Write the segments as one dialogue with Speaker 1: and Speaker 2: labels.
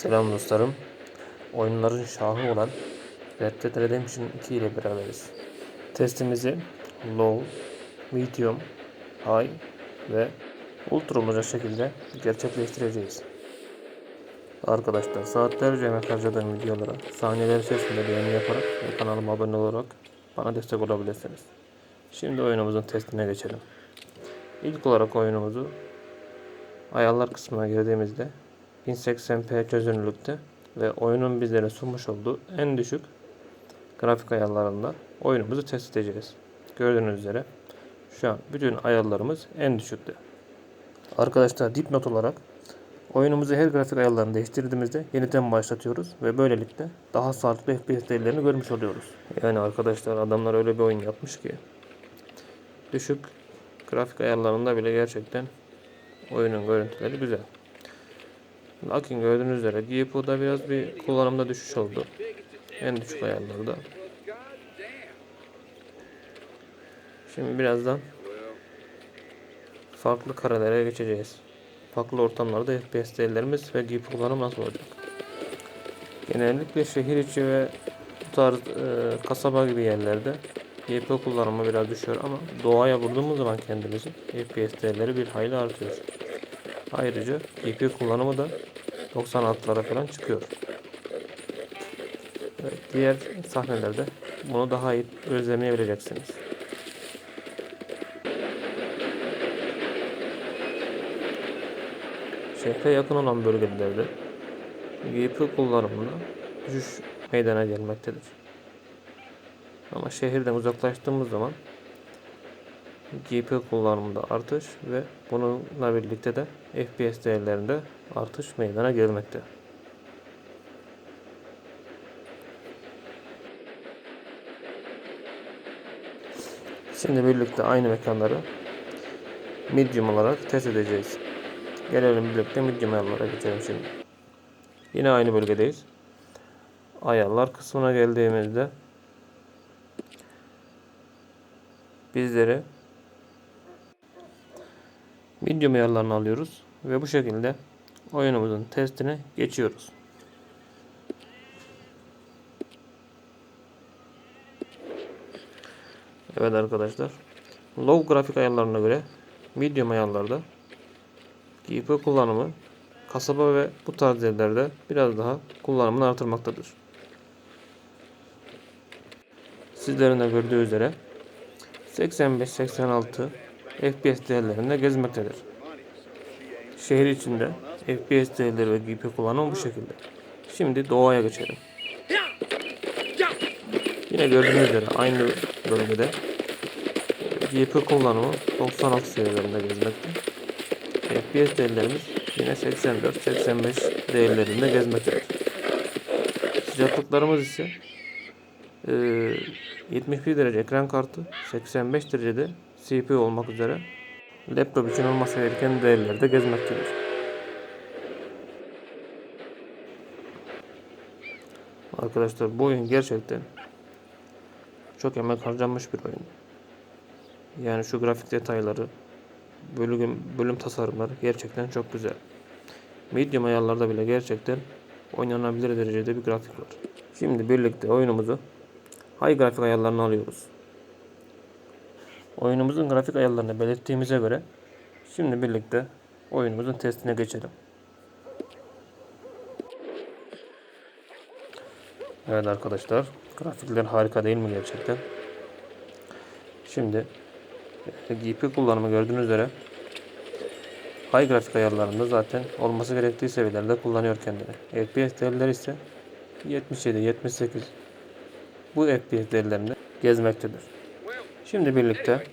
Speaker 1: Selam dostlarım. Oyunların şahı olan Red Dead Redemption 2 ile beraberiz. Testimizi Low, Medium, High ve Ultra olacak şekilde gerçekleştireceğiz. Arkadaşlar saatlerce emek harcadığım videolara saniyeler içerisinde beğeni yaparak ve kanalıma abone olarak bana destek olabilirsiniz. Şimdi oyunumuzun testine geçelim. İlk olarak oyunumuzu ayarlar kısmına girdiğimizde 1080p çözünürlükte ve oyunun bizlere sunmuş olduğu en düşük grafik ayarlarında oyunumuzu test edeceğiz. Gördüğünüz üzere şu an bütün ayarlarımız en düşükte. Arkadaşlar dipnot olarak oyunumuzu her grafik ayarlarını değiştirdiğimizde yeniden başlatıyoruz ve böylelikle daha sağlıklı FPS değerlerini görmüş oluyoruz. Yani arkadaşlar adamlar öyle bir oyun yapmış ki düşük grafik ayarlarında bile gerçekten oyunun görüntüleri güzel. Lakin gördüğünüz üzere GPU'da biraz bir kullanımda düşüş oldu. En düşük ayarlarda. Şimdi birazdan farklı karelere geçeceğiz. Farklı ortamlarda FPS değerlerimiz ve GPU kullanımı nasıl olacak? Genellikle şehir içi ve bu tarz e, kasaba gibi yerlerde GPU kullanımı biraz düşüyor ama doğaya vurduğumuz zaman kendimizi FPS değerleri bir hayli artıyor. Ayrıca GPU kullanımı da 96'lara falan çıkıyor. Evet, diğer sahnelerde bunu daha iyi gözlemleyebileceksiniz. Şehre yakın olan bölgelerde GPU kullanımında düşüş meydana gelmektedir. Ama şehirden uzaklaştığımız zaman GPU kullanımında artış ve bununla birlikte de FPS değerlerinde artış meydana gelmekte. Şimdi birlikte aynı mekanları medium olarak test edeceğiz. Gelelim birlikte medium ayarlara geçelim şimdi. Yine aynı bölgedeyiz. Ayarlar kısmına geldiğimizde bizleri medium ayarlarını alıyoruz ve bu şekilde oyunumuzun testine geçiyoruz. Evet arkadaşlar. Low grafik ayarlarına göre medium ayarlarda GPU kullanımı kasaba ve bu tarz yerlerde biraz daha kullanımını artırmaktadır. Sizlerin de gördüğü üzere 85-86 FPS değerlerinde gezmektedir. Şehir içinde FPS değerleri ve GPU kullanımı bu şekilde. Şimdi doğaya geçelim. Yine gördüğünüz üzere aynı bölgede GPU kullanımı 96 seviyelerinde gezmekte. FPS değerlerimiz yine 84-85 değerlerinde gezmektedir. Sıcaklıklarımız ise e, 71 derece ekran kartı, 85 derecede CPU olmak üzere laptop için olması gereken değerlerde gezmektedir. Arkadaşlar bu oyun gerçekten çok emek harcanmış bir oyun. Yani şu grafik detayları, bölüm, bölüm tasarımları gerçekten çok güzel. Medium ayarlarda bile gerçekten oynanabilir derecede bir grafik var. Şimdi birlikte oyunumuzu high grafik ayarlarına alıyoruz. Oyunumuzun grafik ayarlarını belirttiğimize göre şimdi birlikte oyunumuzun testine geçelim. Evet arkadaşlar grafikler harika değil mi gerçekten? Şimdi e, GPU kullanımı gördüğünüz üzere high grafik ayarlarında zaten olması gerektiği seviyelerde kullanıyor kendini. FPS değerleri ise 77, 78 bu FPS değerlerinde gezmektedir. Şimdi birlikte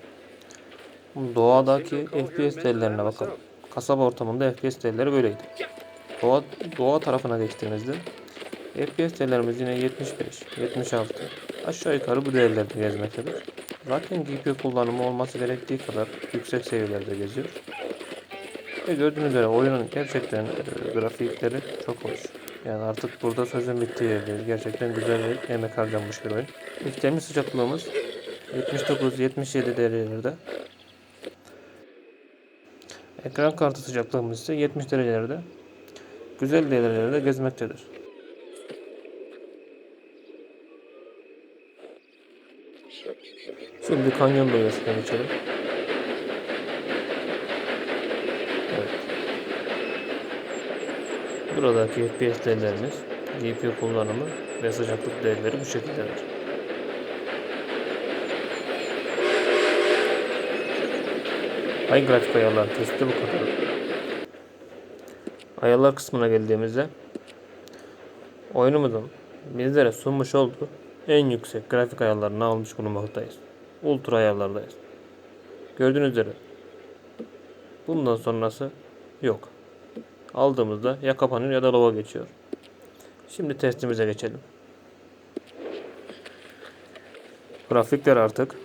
Speaker 1: doğadaki FPS değerlerine bakalım. Kasaba ortamında FPS değerleri böyleydi. Doğa, doğa tarafına geçtiğimizde FPS değerlerimiz yine 75, 76. Aşağı yukarı bu değerlerde gezmektedir. Zaten GPU kullanımı olması gerektiği kadar yüksek seviyelerde geziyor. Ve gördüğünüz üzere oyunun gerçekten e, grafikleri çok hoş. Yani artık burada sözün bittiği yerdeyiz. Gerçekten güzel ve emek harcanmış bir oyun. İlk sıcaklığımız 79-77 derecelerde. Ekran kartı sıcaklığımız ise 70 derecelerde. güzel yerlerde gezmektedir. Şimdi kanyon bölgesine geçelim. Buradaki FPS değerlerimiz, GPU kullanımı ve sıcaklık değerleri bu şekildedir. Grafik ayarlar testi bu kadar. Ayarlar kısmına geldiğimizde oyunumuzun bizlere sunmuş olduğu en yüksek grafik ayarlarını almış bulunmaktayız. Ultra ayarlardayız. Gördüğünüz üzere bundan sonrası yok. Aldığımızda ya kapanıyor ya da lova geçiyor. Şimdi testimize geçelim. Grafikler artık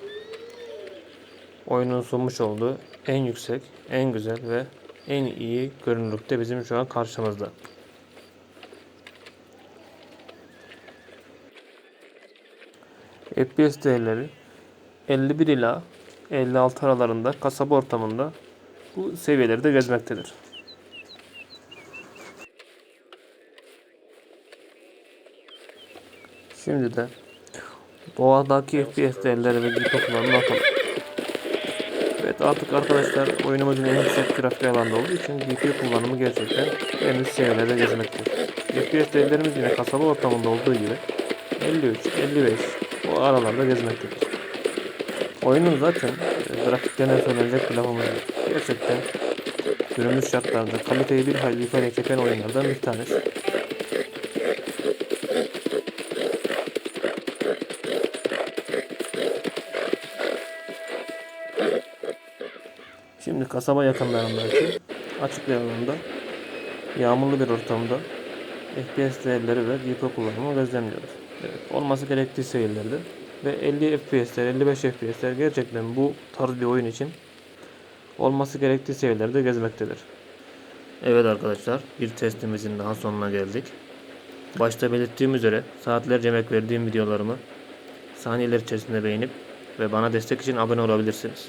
Speaker 1: oyunun sunmuş olduğu en yüksek, en güzel ve en iyi görünürlükte bizim şu an karşımızda. FPS değerleri 51 ila 56 aralarında kasaba ortamında bu seviyelerde gezmektedir. Şimdi de doğadaki FPS değerleri ve GPU kullanımına bakalım. Evet artık arkadaşlar oyunumuzun en yüksek grafik alanda olduğu için GPU kullanımı gerçekten en üst seviyelerde gezmektedir. FPS değerlerimiz yine kasaba ortamında olduğu gibi 53, 55 o aralarda gezmektedir. Oyunun zaten e, grafiklerine söylenecek bir lafımız yok. Gerçekten günümüz şartlarında kaliteyi bir hayli yukarıya çeken oyunlardan bir tanesi. Şimdi kasaba yakınlarındaki açık bir alanda yağmurlu bir ortamda FPS değerleri ve GPU kullanımı gözlemliyoruz. Evet, olması gerektiği seviyelerde ve 50 FPS'ler, 55 FPS'ler gerçekten bu tarz bir oyun için olması gerektiği seviyelerde gezmektedir. Evet arkadaşlar, bir testimizin daha sonuna geldik. Başta belirttiğim üzere saatlerce emek verdiğim videolarımı saniyeler içerisinde beğenip ve bana destek için abone olabilirsiniz.